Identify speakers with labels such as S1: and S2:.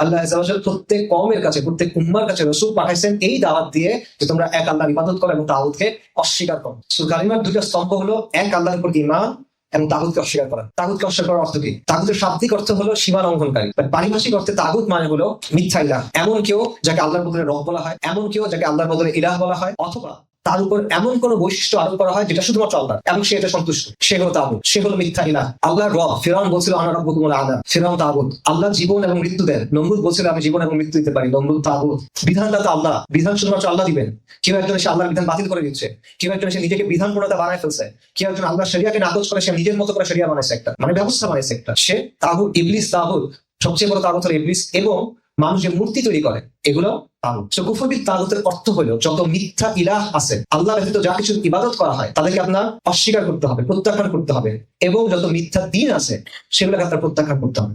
S1: আল্লাহ প্রত্যেক কমের কাছে, প্রত্যেক উম্মার কাছে রসুল পাঠাইছেন এই দাওয়াত দিয়ে যে তোমরা এক আল্লাহর ইবাদত করো এবং তাগুতকে অস্বীকার করো। স্তম্ভ হলো এক আল্লাহর উপর ইমান এবং তাগুতকে অস্বীকার করা। তাগুতকে অস্বীকার করার অর্থ কি? তাগুতের শাব্দিক অর্থ হলো সীমা লঙ্ঘনকারী। পারিভাষিক অর্থে তাগুত মানে হলো মিথ্যা ইলাহ। এমন কেউ যাকে আল্লাহর বদলে রব বলা হয়, এমন কেউ যাকে আল্লাহর বদলে ইলাহ বলা হয়, অথবা তার উপর এমন কোন বৈশিষ্ট্য আরোপ করা হয় যেটা শুধুমাত্র আল্লাহ। এবং সে এটা সন্তুষ্ট। সে হলো তাগুত সে হলো মিথ্যা ইলাহ আল্লাহর রব, ফেরাউন বলছিল, আনা রব হুকুমুল আদা। ফেরাউন তাগুত আল্লাহ জীবন এবং মৃত্যু দেন। নমরুদ বলছিল, আমি জীবন এবং মৃত্যু দিতে পারি। নমরুদ তাগুত বিধানটা তো আল্লাহ। বিধান শুধুমাত্র আল্লাহ দিবেন। কেউ একজন সে আল্লাহর বিধান বাতিল করে দিচ্ছে। কেউ একজন সে নিজেকে বিধান প্রণেতা বানায় ফেলছে। কেউ একজন আল্লাহ শরিয়াকে নাকচ করে সে নিজের মতো করে শরিয়া বানাইছে একটা। মানে ব্যবস্থা বানাইছে একটা। সে তাহুর ইবলিস তাহুর সবচেয়ে বড় তাগুত হলো ইবলিস এবং মানুষ যে মূর্তি তৈরি করে, এগুলো তাগুত। সো তাগুতের অর্থ হলো, যত মিথ্যা ইলাহ আছে আল্লাহ ব্যতীত যা কিছু ইবাদত করা হয়, তাদেরকে আপনার অস্বীকার করতে হবে, প্রত্যাখ্যান করতে হবে। এবং যত মিথ্যা দিন আছে, সেগুলোকে আপনার প্রত্যাখ্যান করতে হবে।